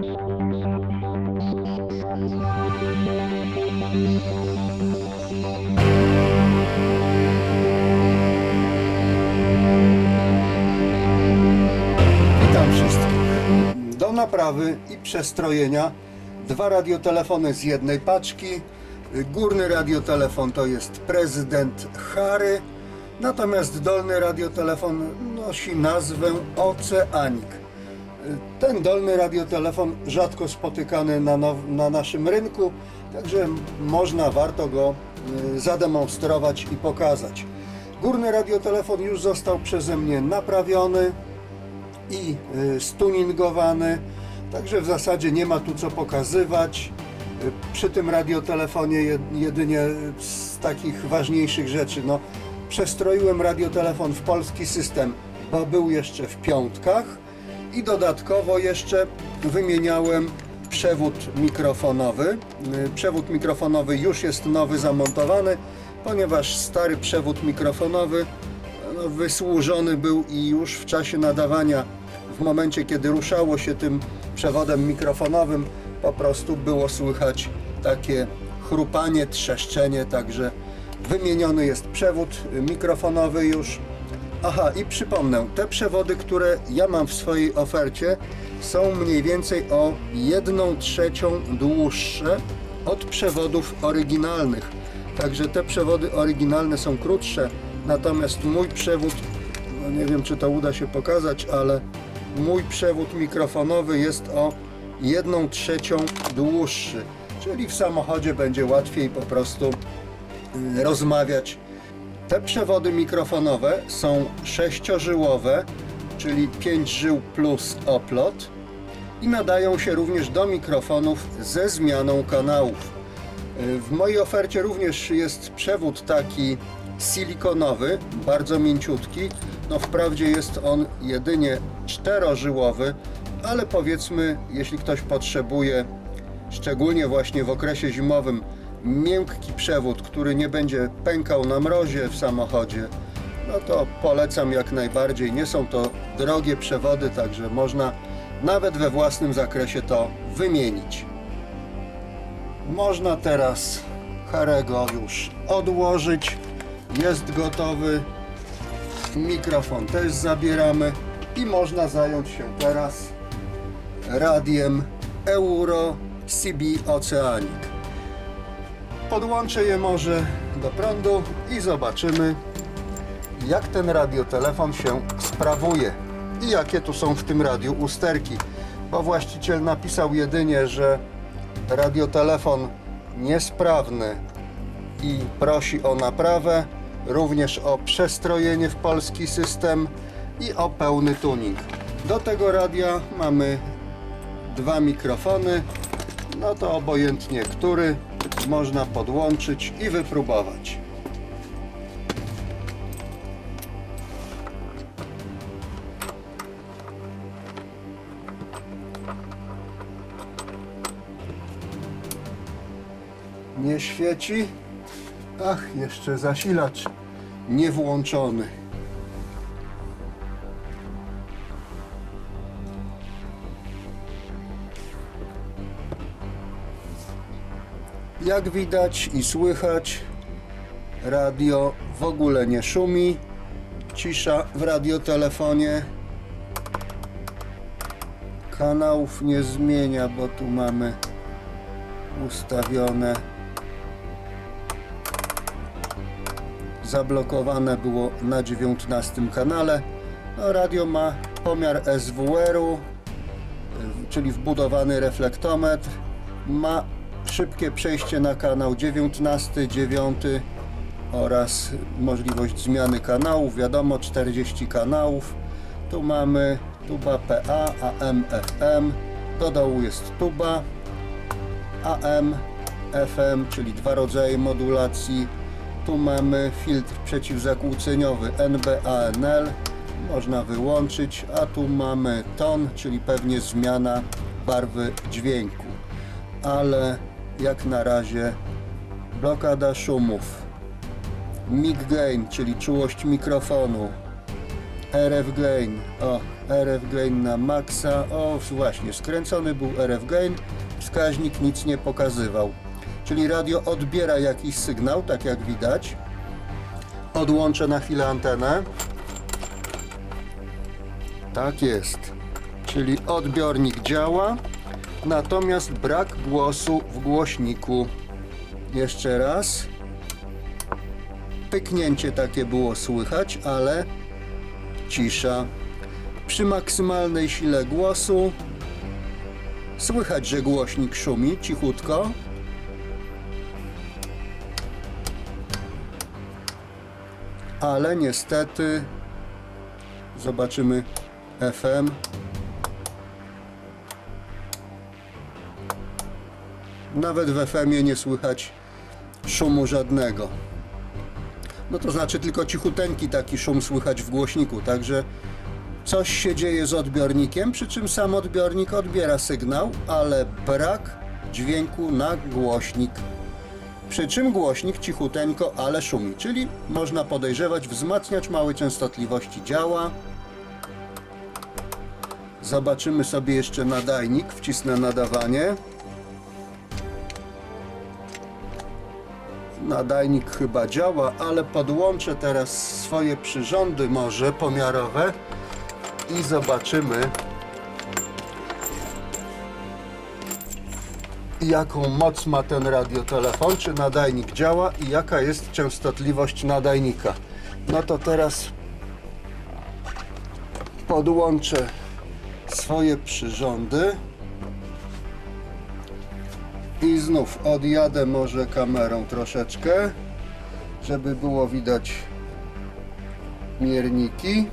Witam wszystkich. Do naprawy i przestrojenia dwa radiotelefony z jednej paczki. Górny radiotelefon to jest prezydent Harry, natomiast dolny radiotelefon nosi nazwę Oceanik. Ten dolny radiotelefon rzadko spotykany na, na naszym rynku, także można, warto go y, zademonstrować i pokazać. Górny radiotelefon już został przeze mnie naprawiony, i y, stuningowany, także w zasadzie nie ma tu co pokazywać. Y, Przy tym radiotelefonie jed- jedynie z takich ważniejszych rzeczy, no przestroiłem radiotelefon w polski system, bo był jeszcze w piątkach i dodatkowo jeszcze wymieniałem przewód mikrofonowy. Y, Przewód mikrofonowy już jest nowy zamontowany, ponieważ stary przewód mikrofonowy no, wysłużony był i już w czasie nadawania, w momencie kiedy ruszało się tym przewodem mikrofonowym, po prostu było słychać takie chrupanie, trzeszczenie, także wymieniony jest przewód mikrofonowy już. Aha, i przypomnę, te przewody, które ja mam w swojej ofercie, są mniej więcej o 1 trzecią dłuższe od przewodów oryginalnych. Także te przewody oryginalne są krótsze, natomiast mój przewód, no nie wiem czy to uda się pokazać, ale mój przewód mikrofonowy jest o 1 trzecią dłuższy. Czyli w samochodzie będzie łatwiej po prostu y, rozmawiać. Te przewody mikrofonowe są sześciożyłowe, czyli 5 żył plus oplot i nadają się również do mikrofonów ze zmianą kanałów. W mojej ofercie również jest przewód taki silikonowy, bardzo mięciutki. No wprawdzie jest on jedynie czterożyłowy, ale powiedzmy, jeśli ktoś potrzebuje, szczególnie właśnie w okresie zimowym, miękki przewód, który nie będzie pękał na mrozie w samochodzie, no to polecam jak najbardziej. Nie są to drogie przewody, także można nawet we własnym zakresie to wymienić. Można teraz Harego już odłożyć. Jest gotowy. Mikrofon też zabieramy i można zająć się teraz radiem Euro CB Oceanic. Podłączę je może do prądu i zobaczymy jak ten radiotelefon się sprawuje i jakie tu są w tym radiu usterki. Bo właściciel napisał jedynie, że radiotelefon niesprawny i prosi o naprawę, również o przestrojenie w polski system i o pełny tuning. Do tego radia mamy dwa mikrofony, no to obojętnie który można podłączyć i wypróbować. Nie świeci. Ach, jeszcze zasilacz nie włączony. Jak widać i słychać, radio w ogóle nie szumi. Cisza w radiotelefonie. Kanałów nie zmienia, bo tu mamy ustawione. Zablokowane było na 19 kanale. No, radio ma pomiar SWR-u, czyli wbudowany reflektometr. Ma szybkie przejście na kanał 19, 9 oraz możliwość zmiany kanałów. Wiadomo, 40 kanałów. Tu mamy tuba PA, AM, FM. Do dołu jest tuba. AM, FM, czyli dwa rodzaje modulacji. Tu mamy filtr przeciwzakłóceniowy NB-ANL, można wyłączyć, a tu mamy ton, czyli pewnie zmiana barwy dźwięku. Ale jak na razie blokada szumów, mic gain, czyli czułość mikrofonu, RF gain, o RF gain na maksa. O, właśnie, skręcony był RF gain, wskaźnik nic nie pokazywał. Czyli radio odbiera jakiś sygnał, tak jak widać. Odłączę na chwilę antenę. Tak jest. Czyli odbiornik działa, natomiast brak głosu w głośniku. Jeszcze raz. Pyknięcie takie było słychać, ale cisza. Przy maksymalnej sile głosu słychać, że głośnik szumi cichutko. Ale niestety zobaczymy FM. Nawet w FM-ie nie słychać szumu żadnego. No to znaczy tylko cichuteńki taki szum słychać w głośniku, także coś się dzieje z odbiornikiem, przy czym sam odbiornik odbiera sygnał, ale brak dźwięku na głośnik. Przy czym głośnik cichuteńko, ale szumi, czyli można podejrzewać wzmacniacz małej częstotliwości działa. Zobaczymy sobie jeszcze nadajnik, wcisnę nadawanie. Nadajnik chyba działa, ale podłączę teraz swoje przyrządy może pomiarowe i zobaczymy jaką moc ma ten radiotelefon, czy nadajnik działa i jaka jest częstotliwość nadajnika. No to teraz podłączę swoje przyrządy i znów odjadę może kamerą troszeczkę, żeby było widać mierniki.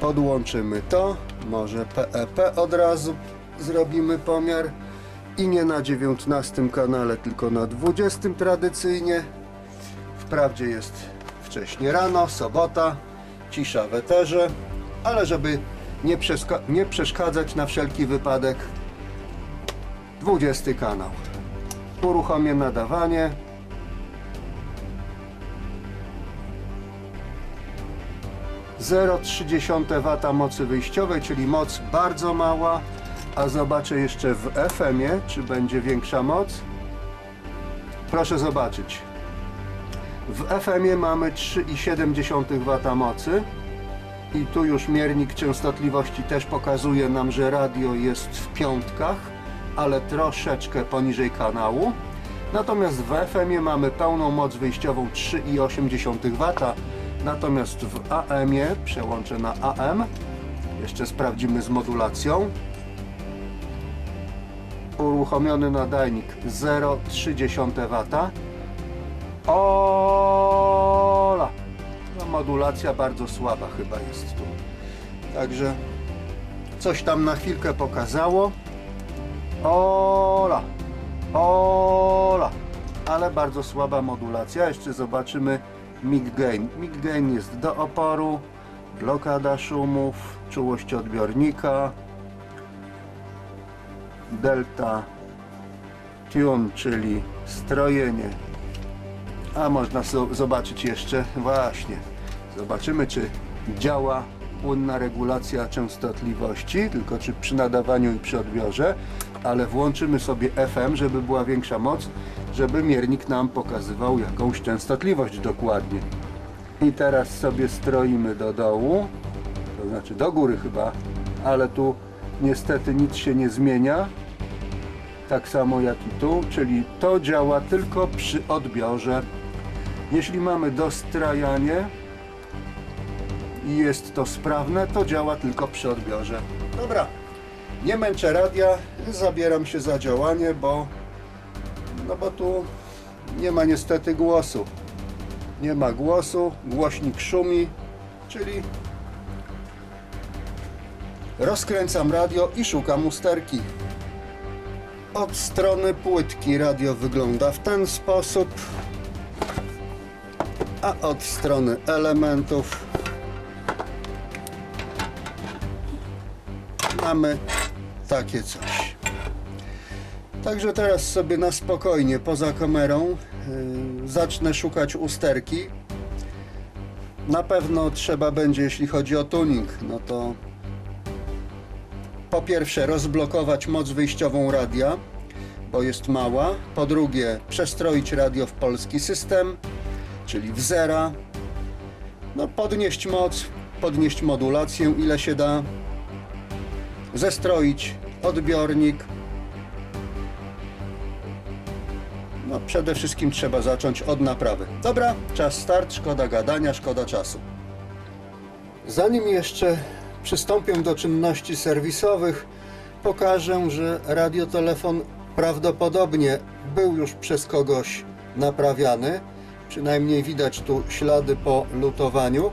Podłączymy to, może PEP od razu zrobimy pomiar i nie na 19 kanale, tylko na 20 tradycyjnie. Wprawdzie jest wcześnie rano, sobota, cisza w eterze, ale żeby nie, nie przeszkadzać na wszelki wypadek 20 kanał. Uruchomię nadawanie. W mocy wyjściowej, czyli moc bardzo mała, a zobaczę jeszcze w FM-ie, czy będzie większa moc. Proszę zobaczyć. W FM-ie mamy 3,7 W mocy i tu już miernik częstotliwości też pokazuje nam, że radio jest w piątkach, ale troszeczkę poniżej kanału. Natomiast w FM-ie mamy pełną moc wyjściową 3,8 W, natomiast w AM-ie, przełączę na AM, jeszcze sprawdzimy z modulacją. Uruchomiony nadajnik 0,3 W. Ola! No, modulacja bardzo słaba chyba jest tu. Także coś tam na chwilkę pokazało. Ola! Ola! Ale bardzo słaba modulacja. Jeszcze zobaczymy mig gain. Mig gain jest do oporu, blokada szumów, czułość odbiornika, delta tune, czyli strojenie. A można zo- zobaczyć jeszcze właśnie. Zobaczymy czy działa płynna regulacja częstotliwości, tylko czy przy nadawaniu i przy odbiorze, ale włączymy sobie FM, żeby była większa moc, żeby miernik nam pokazywał jakąś częstotliwość dokładnie. I teraz sobie stroimy do dołu, to znaczy do góry chyba, ale tu niestety nic się nie zmienia. Tak samo jak i tu, czyli to działa tylko przy odbiorze. Jeśli mamy dostrajanie i jest to sprawne, to działa tylko przy odbiorze. Dobra, nie męczę radia, zabieram się za działanie, bo no bo tu nie ma niestety głosu. Nie ma głosu, głośnik szumi, czyli rozkręcam radio i szukam usterki. Od strony płytki radio wygląda w ten sposób, a od strony elementów mamy takie coś. Także teraz sobie na spokojnie, poza kamerą, yy, zacznę szukać usterki. Na pewno trzeba będzie, jeśli chodzi o tuning, no to po pierwsze rozblokować moc wyjściową radia, bo jest mała. Po drugie przestroić radio w polski system, czyli w zera. No podnieść moc, podnieść modulację ile się da. Zestroić odbiornik. No przede wszystkim trzeba zacząć od naprawy. Dobra, czas start, szkoda gadania, szkoda czasu. Zanim jeszcze przystąpię do czynności serwisowych, pokażę, że radiotelefon prawdopodobnie był już przez kogoś naprawiany. Przynajmniej widać tu ślady po lutowaniu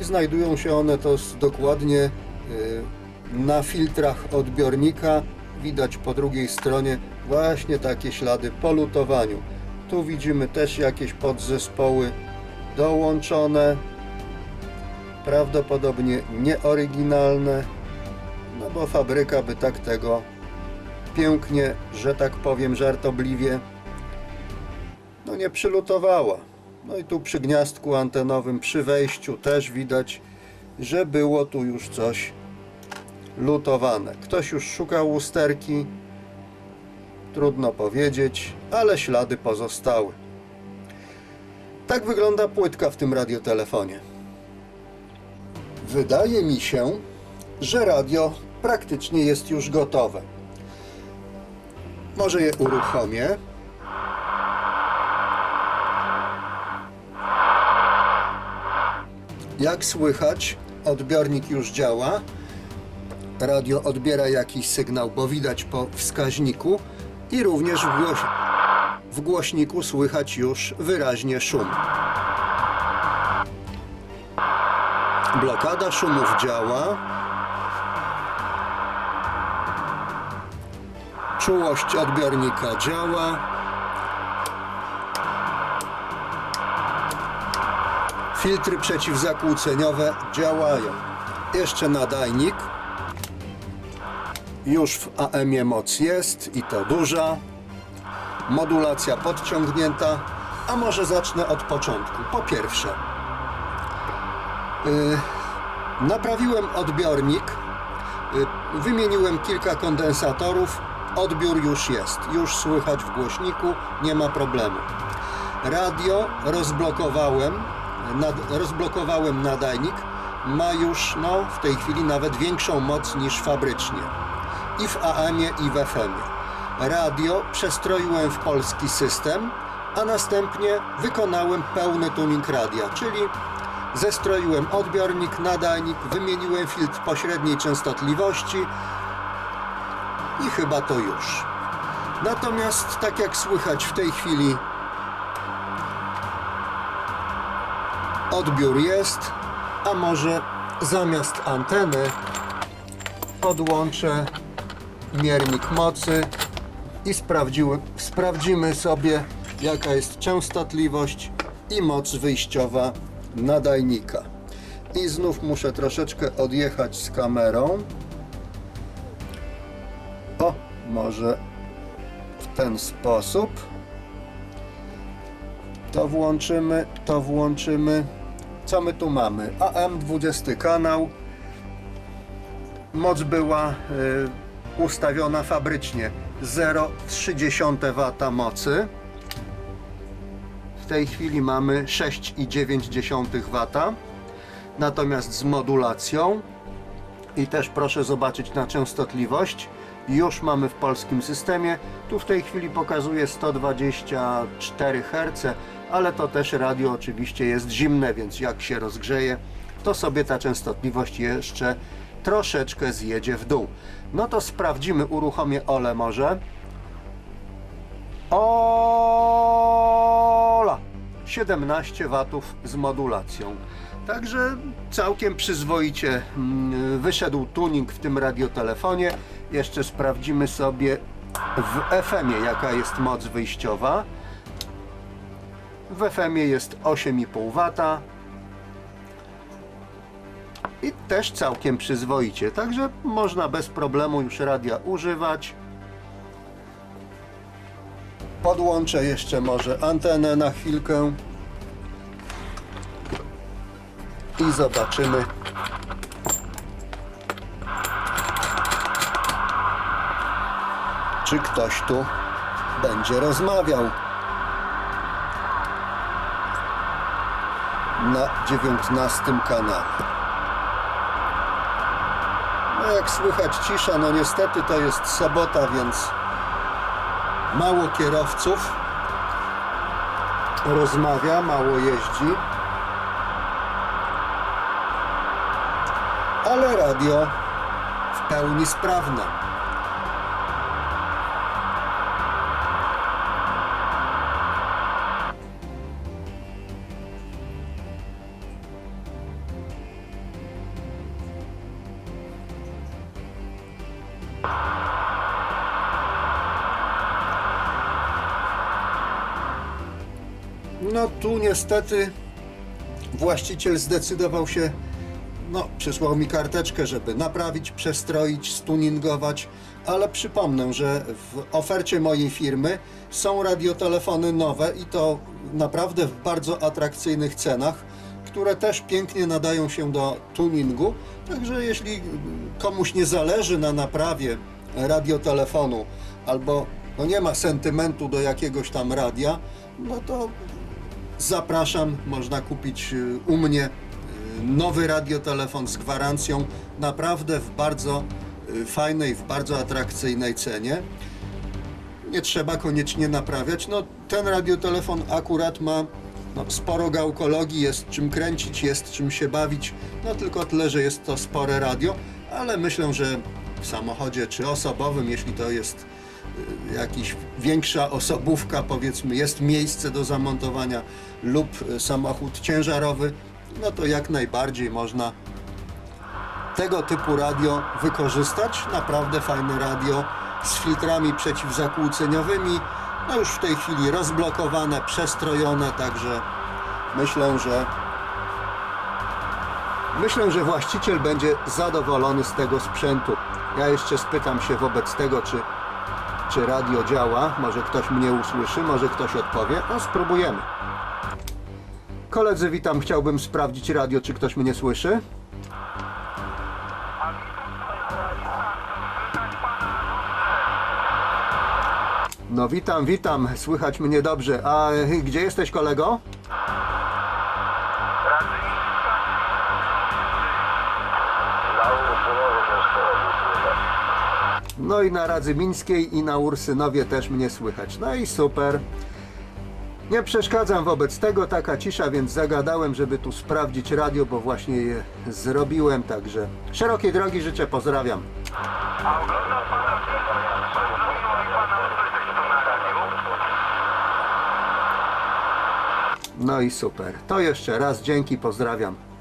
i znajdują się one to dokładnie y, na filtrach odbiornika. Widać po drugiej stronie właśnie takie ślady po lutowaniu. Tu widzimy też jakieś podzespoły dołączone prawdopodobnie nieoryginalne, no bo fabryka by tak tego pięknie, że tak powiem żartobliwie, no nie przylutowała. No i tu przy gniazdku antenowym, przy wejściu też widać, że było tu już coś lutowane. Ktoś już szukał usterki, trudno powiedzieć, ale ślady pozostały. Tak wygląda płytka w tym radiotelefonie. Wydaje mi się, że radio praktycznie jest już gotowe. Może je uruchomię. Jak słychać, odbiornik już działa. Radio odbiera jakiś sygnał, bo widać po wskaźniku i również w, głoś... w głośniku słychać już wyraźnie szum. Blokada szumów działa. Czułość odbiornika działa. Filtry przeciwzakłóceniowe działają. Jeszcze nadajnik. Już w AM-ie moc jest i to duża. Modulacja podciągnięta. A może zacznę od początku. Po pierwsze, Y, Naprawiłem odbiornik, y, wymieniłem kilka kondensatorów, odbiór już jest, już słychać w głośniku, nie ma problemu. Radio rozblokowałem, nad, rozblokowałem nadajnik, ma już no, w tej chwili nawet większą moc niż fabrycznie. I w AM-ie i w FM-ie. Radio przestroiłem w polski system, a następnie wykonałem pełny tuning radia, czyli Zestroiłem odbiornik, nadajnik, wymieniłem filtr pośredniej częstotliwości i chyba to już. Natomiast, tak jak słychać w tej chwili, odbiór jest, a może zamiast anteny podłączę miernik mocy i sprawdziły, sprawdzimy sobie, jaka jest częstotliwość i moc wyjściowa nadajnika. I znów muszę troszeczkę odjechać z kamerą. O, może w ten sposób. To włączymy, to włączymy. Co my tu mamy? AM 20 kanał. Moc była y, ustawiona fabrycznie 0,3 W mocy. W tej chwili mamy 6,9 W. Natomiast z modulacją i też proszę zobaczyć na częstotliwość. Już mamy w polskim systemie. Tu w tej chwili pokazuje 124 Hz, ale to też radio oczywiście jest zimne, więc jak się rozgrzeje, to sobie ta częstotliwość jeszcze troszeczkę zjedzie w dół. No to sprawdzimy, uruchomię Ole może. Ola! 17 watów z modulacją. Także całkiem przyzwoicie mm, wyszedł tuning w tym radiotelefonie. Jeszcze sprawdzimy sobie w FM-ie jaka jest moc wyjściowa. W FM-ie jest 8,5 W. I też całkiem przyzwoicie. Także można bez problemu już radia używać. Podłączę jeszcze może antenę na chwilkę. i zobaczymy. Czy ktoś tu będzie rozmawiał na 19 kanale. No jak słychać cisza, no niestety to jest sobota, więc mało kierowców rozmawia, mało jeździ. Ale radio w pełni sprawne. No tu niestety właściciel zdecydował się, no przysłał mi karteczkę, żeby naprawić, przestroić, stuningować, ale przypomnę, że w ofercie mojej firmy są radiotelefony nowe i to naprawdę w bardzo atrakcyjnych cenach, które też pięknie nadają się do tuningu. Także jeśli komuś nie zależy na naprawie radiotelefonu albo no nie ma sentymentu do jakiegoś tam radia, no to Zapraszam, można kupić y, u mnie y, nowy radiotelefon z gwarancją, naprawdę w bardzo y, fajnej, w bardzo atrakcyjnej cenie. Nie trzeba koniecznie naprawiać. No, ten radiotelefon akurat ma no, sporo gałkologii, jest czym kręcić, jest czym się bawić. No tylko tyle, że jest to spore radio, ale myślę, że w samochodzie czy osobowym, jeśli to jest jakiś większa osobówka, powiedzmy, jest miejsce do zamontowania lub y, samochód ciężarowy, no to jak najbardziej można tego typu radio wykorzystać. Naprawdę fajne radio z filtrami przeciwzakłóceniowymi. No już w tej chwili rozblokowane, przestrojone, także myślę, że myślę, że właściciel będzie zadowolony z tego sprzętu. Ja jeszcze spytam się wobec tego, czy, czy radio działa. Może ktoś mnie usłyszy, może ktoś odpowie. No spróbujemy. Koledzy, witam. Chciałbym sprawdzić radio, czy ktoś mnie słyszy. No witam, witam. Słychać mnie dobrze. A y, gdzie jesteś, kolego? I na Radzymińskiej i na Ursynowie też mnie słychać. No i super. Nie przeszkadzam wobec tego, taka cisza, więc zagadałem, żeby tu sprawdzić radio, bo właśnie je zrobiłem, także szerokiej drogi życzę, pozdrawiam. No i super. To jeszcze raz dzięki, pozdrawiam.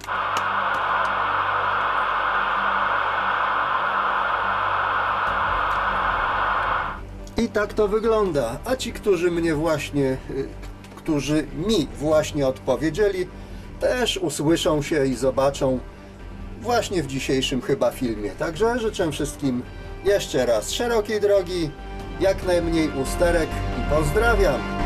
I tak to wygląda. A ci, którzy mnie właśnie, y, którzy mi właśnie odpowiedzieli, też usłyszą się i zobaczą właśnie w dzisiejszym chyba filmie. Także życzę wszystkim jeszcze raz szerokiej drogi, jak najmniej usterek i pozdrawiam.